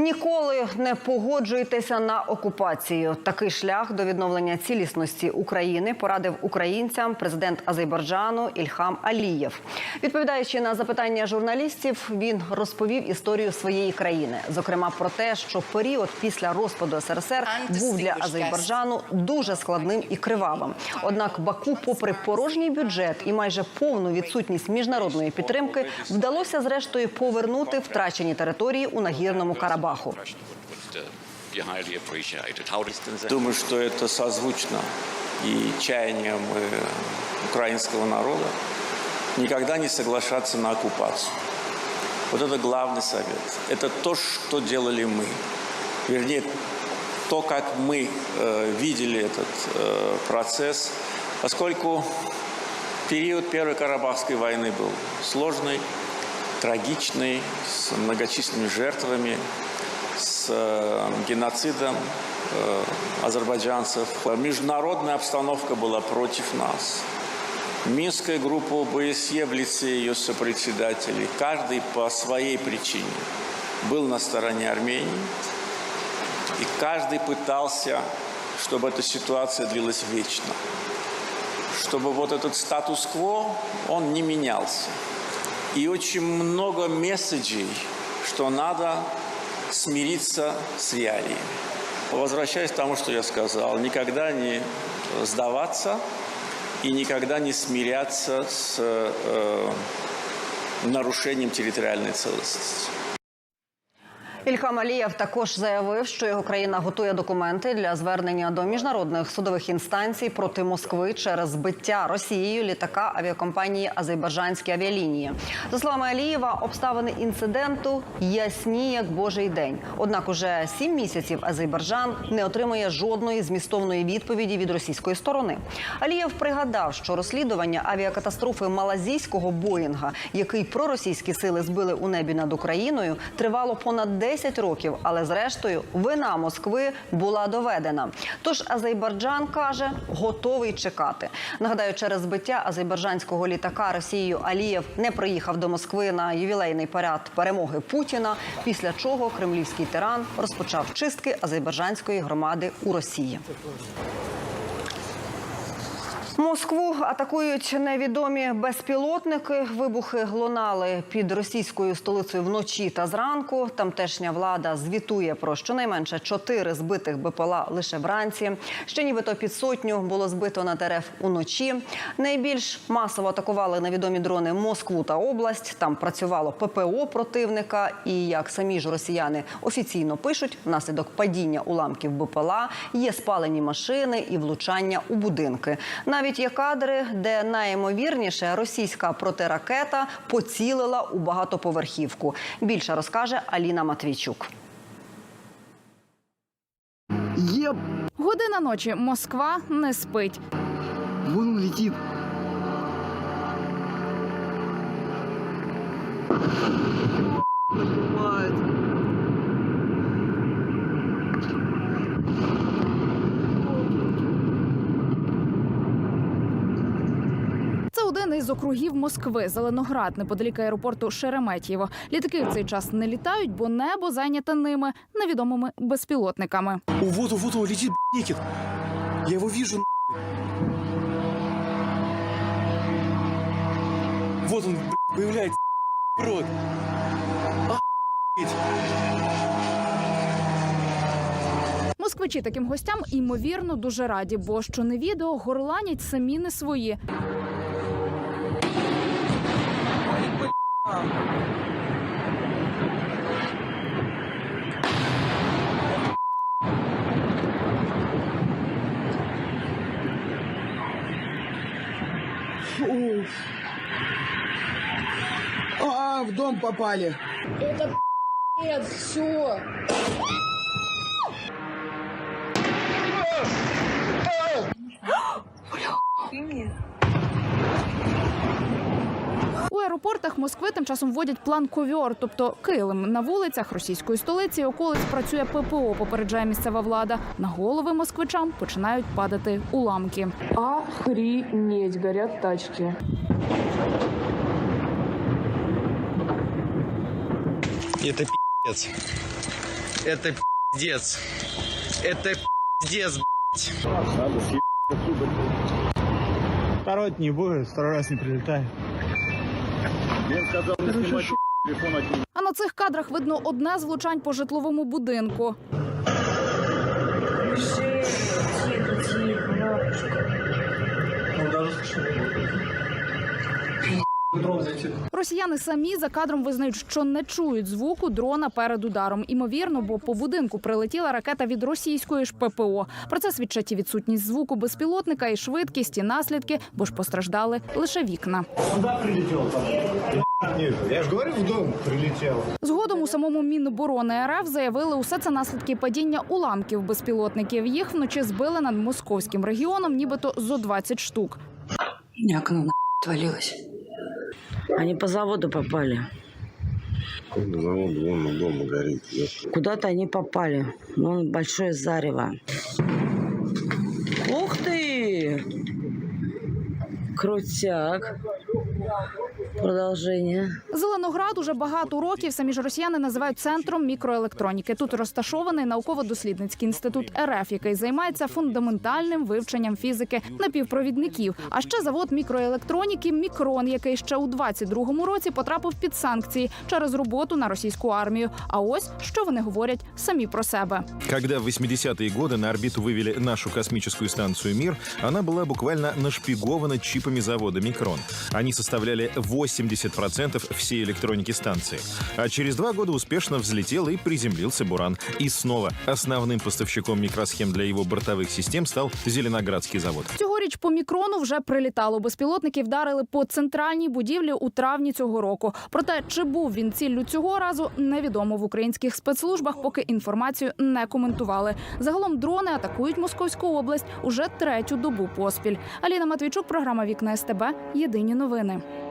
Ніколи не погоджуйтеся на окупацію. Такий шлях до відновлення цілісності України порадив українцям президент Азербайджану Ільхам Алієв. Відповідаючи на запитання журналістів, він розповів історію своєї країни, зокрема про те, що період після розпаду СРСР був для Азербайджану дуже складним і кривавим. Однак Баку, попри порожній бюджет і майже повну відсутність міжнародної підтримки, вдалося зрештою повернути втрачені території у нагірному Карабаху. Does Думаю, что это созвучно и чаяниям э, украинского народа никогда не соглашаться на оккупацию. Вот это главный совет. Это то, что делали мы. Вернее, то, как мы э, видели этот э, процесс, поскольку период Первой Карабахской войны был сложный, трагичный, с многочисленными жертвами, с э, геноцидом э, азербайджанцев. Международная обстановка была против нас. Минская группа ОБСЕ в лице ее сопредседателей, каждый по своей причине был на стороне Армении. И каждый пытался, чтобы эта ситуация длилась вечно. Чтобы вот этот статус-кво, он не менялся. И очень много месседжей, что надо смириться с реалиями. Возвращаясь к тому, что я сказал, никогда не сдаваться и никогда не смиряться с э, нарушением территориальной целостности. Ільхам Алієв також заявив, що його країна готує документи для звернення до міжнародних судових інстанцій проти Москви через збиття Росією літака авіакомпанії Азербайджанські авіалінії. За словами Алієва, обставини інциденту ясні як божий день. Однак, уже сім місяців Азербайджан не отримує жодної змістовної відповіді від російської сторони. Алієв пригадав, що розслідування авіакатастрофи малазійського Боїнга, який проросійські сили збили у небі над Україною, тривало понад 10 років, але зрештою вина Москви була доведена. Тож Азербайджан каже, готовий чекати. Нагадаю, через збиття азербайджанського літака Росією Алієв не приїхав до Москви на ювілейний парад перемоги Путіна. Після чого кремлівський тиран розпочав чистки азербайджанської громади у Росії. Москву атакують невідомі безпілотники. Вибухи лунали під російською столицею вночі та зранку. Тамтешня влада звітує про щонайменше чотири збитих БПЛА лише вранці. Ще нібито під сотню було збито на ТРФ уночі. Найбільш масово атакували невідомі дрони Москву та область. Там працювало ППО противника. І як самі ж росіяни офіційно пишуть, внаслідок падіння уламків БПЛА є спалені машини і влучання у будинки. Навіть є кадри, де найімовірніше російська протиракета поцілила у багатоповерхівку. Більше розкаже Аліна Матвійчук. Еб, Година ночі Москва не спить. вон он летит. Один із округів Москви, Зеленоград, неподалік аеропорту Шереметьєво. Літаки в цей час не літають, бо небо зайняте ними невідомими безпілотниками. О, вот вот он летит, некит. Я его вижу. Вот он, б***ь, появляется, б***ь, рот. Москвичі таким гостям ймовірно дуже раді, бо що не відео горланять самі не свої. Фу. А, в дом попали. Это нет, все. У аеропортах Москви тим часом вводять план ковьор, тобто килим на вулицях російської столиці і околиць працює ППО. Попереджає місцева влада. На голови москвичам починають падати уламки. Охренеть, горят тачки. Это пи***ц. Это пиздец. Это пиздец, Второй не будет, второй раз не прилетает. А на цих кадрах видно одне з влучань по житловому будинку. Росіяни самі за кадром визнають, що не чують звуку дрона перед ударом. Імовірно, бо по будинку прилетіла ракета від російської ж ППО. Про це свідчать і відсутність звуку безпілотника, і швидкість, і наслідки, бо ж постраждали лише вікна. Я же говорю, в дом. Згодом у самому Міноборони РФ заявили, усе це наслідки падіння уламків безпілотників. Їх вночі збили над московським регіоном, нібито зо 20 штук. Окно на отвалилось. Они по заводу попали. Завод вон дома горит. Куда-то они попали. Ну, большое зарево. Ух ты! Крутяк Продолжение. Зеленоград уже багато років самі ж росіяни називають центром мікроелектроніки. Тут розташований науково-дослідницький інститут РФ, який займається фундаментальним вивченням фізики напівпровідників. А ще завод мікроелектроніки Мікрон, який ще у 22-му році потрапив під санкції через роботу на російську армію. А ось що вони говорять самі про себе. Когда в 80-е годы на орбиту вывели нашу космическую станцию «Мир», она была буквально нашпигована чипами завода «Микрон». Они составляли 80% всей электроники станции. А через два года успешно взлетел и приземлился «Буран». И снова основным поставщиком микросхем для его бортовых систем стал Зеленоградский завод. Цьогоріч по мікрону вже прилітало. Безпілотники вдарили по центральній будівлі у травні цього року. Проте, чи був він ціллю цього разу, невідомо в українських спецслужбах, поки інформацію не коментували. Загалом дрони атакують Московську область уже третю добу поспіль. Аліна Матвійчук, програма Вікна СТБ. Єдині новини. Bye.